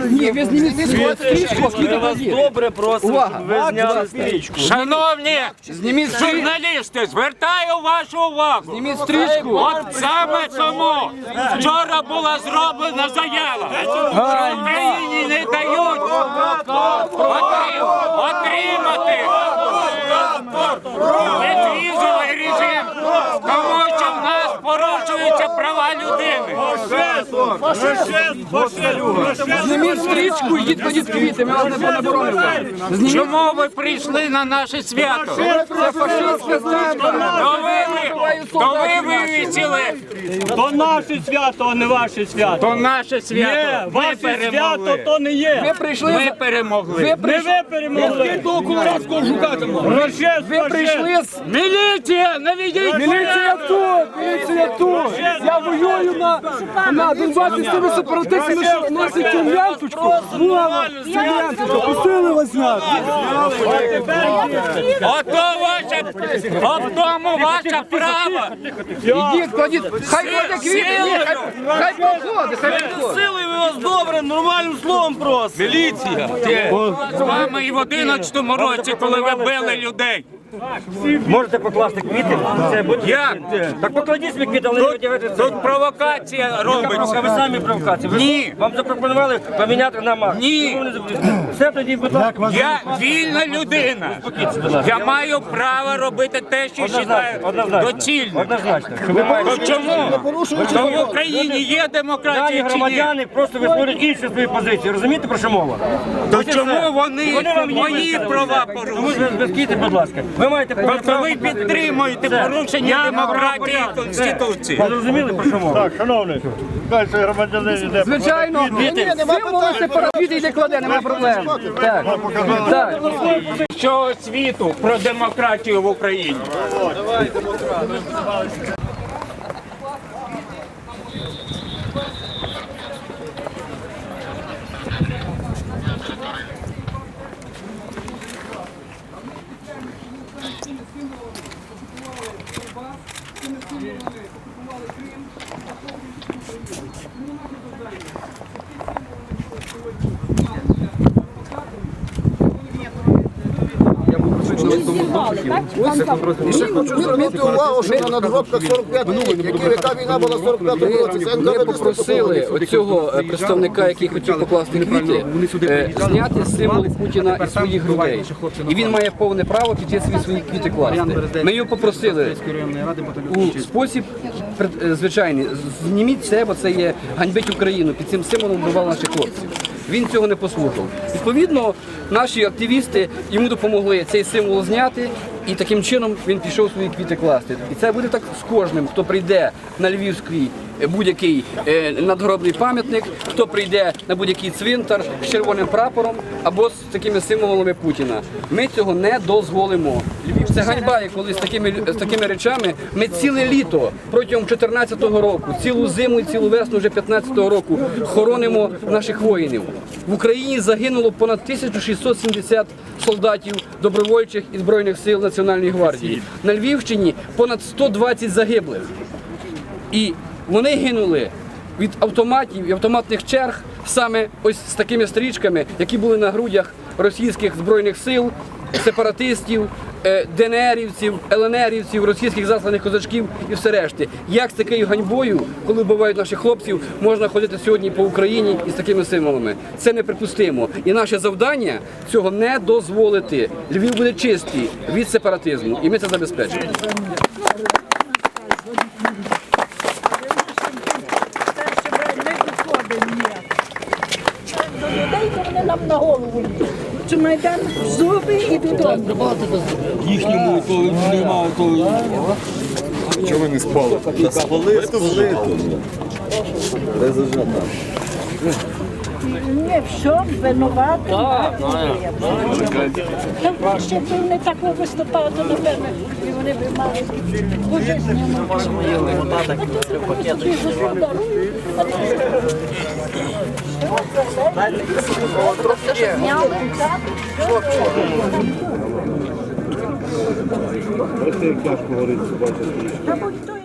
Ні, ви зніміть стрічку, скільки вас добре просимо, Увага. щоб ви зняли стрічку. Шановні Зніміть стрічку. журналісти, звертаю вашу увагу. Зніміть стрічку. От саме тому вчора була зроблена заява, Україні не дають отрим- отримати безвізовий режим, тому що в нас порушуються права людини. Зніміть стрічку, йдіть ходіть квіти, ми вас не понаборонимо. Чому ви прийшли на наше свято? Це фашистська. То ви, то ви вивісили, То наше свято, а не ваше свято. то наше свято. Ні, ваше свято то не є. Ви прийшли, Ми перемогли. ви Не ви перемогли. шукатиму. Ви прийшли з... Міліція, наведіть Міліція тут. Я воюю на, на Донбасі з тими сепаратистами, що носять цю ленточку. Мова, цю ленточку. Пустили вас зняти. Ото ваше, в тому ваша право. Ідіть, кладіть. Хай кладе квіти, ні, хай, хай хай ви вас добре, нормальним словом просто. Міліція. З вами і в 11 році, коли ви били людей. Можете покласти квіти? Це Як? Так покладіть свої квіти, але не одягайте це. Тут провокація робиться. ви самі провокації. Ви- Ні. Вам запропонували поміняти на мак. Ні. Чому ви не запропонували? Все тоді, будь ласка. Я вільна людина. Я маю право робити те, що вважаю Однозначно. доцільним. Однозначно. Ви маєте То чому? То в Україні є Дані демократія чи ні? громадяни просто висловлюють інші свої позиції. Розумієте, про що мова? То чому вони Вони вам її мої виставили. права Тому порушують? ви безкійте, будь ласка. Ви маєте Тобто ви підтримуєте порушення демократії і Конституції. Ви зрозуміли, про що мова? Так, шановний, далі громадянин йде. Звичайно, символи сепаратисти йде кладе, немає проблем. Так, так. Що світу про демократію в Україні? Звернути увагу, що на надгробках 45 рік, які яка війна була в 45 році. Це Ми попросили оцього представника, який хотів покласти квіти, е, зняти символ Путіна із своїх грудей. І він має повне право піти свої квіти класти. Ми його попросили у спосіб е, звичайний. Зніміть це, бо це є ганьбить Україну. Під цим символом вбивали наших хлопців. Він цього не послухав. Відповідно, наші активісти йому допомогли цей символ зняти, і таким чином він пішов свої квіти класти. І це буде так з кожним, хто прийде на Львівський е, будь-який е, надгробний пам'ятник, хто прийде на будь-який цвинтар з червоним прапором або з такими символами Путіна. Ми цього не дозволимо. Це ганьба, і коли з такими з такими речами ми ціле літо протягом 14-го року, цілу зиму і цілу весну вже 15-го року хоронимо наших воїнів. В Україні загинуло понад 1670 солдатів добровольчих і збройних сил Національної гвардії. На Львівщині понад 120 загиблих. І вони гинули від автоматів і автоматних черг саме ось з такими стрічками, які були на грудях російських збройних сил, сепаратистів, ДНРівців, ЛНРівців, російських засланих козачків і все решти. Як з такою ганьбою, коли вбивають наших хлопців, можна ходити сьогодні по Україні із такими символами? Це неприпустимо. І наше завдання цього не дозволити. Львів буде чистий від сепаратизму, і ми це забезпечимо. до людей, то вони нам на голову Чи майдан зуби і додому. Їхньому то немає, то Чого ви не спали? Спали, спали тут. Де зажата? Не все винувати. Там ще б не такого виступали, то напевно, і вони б мали дуже це як тяжко говорити, бачите.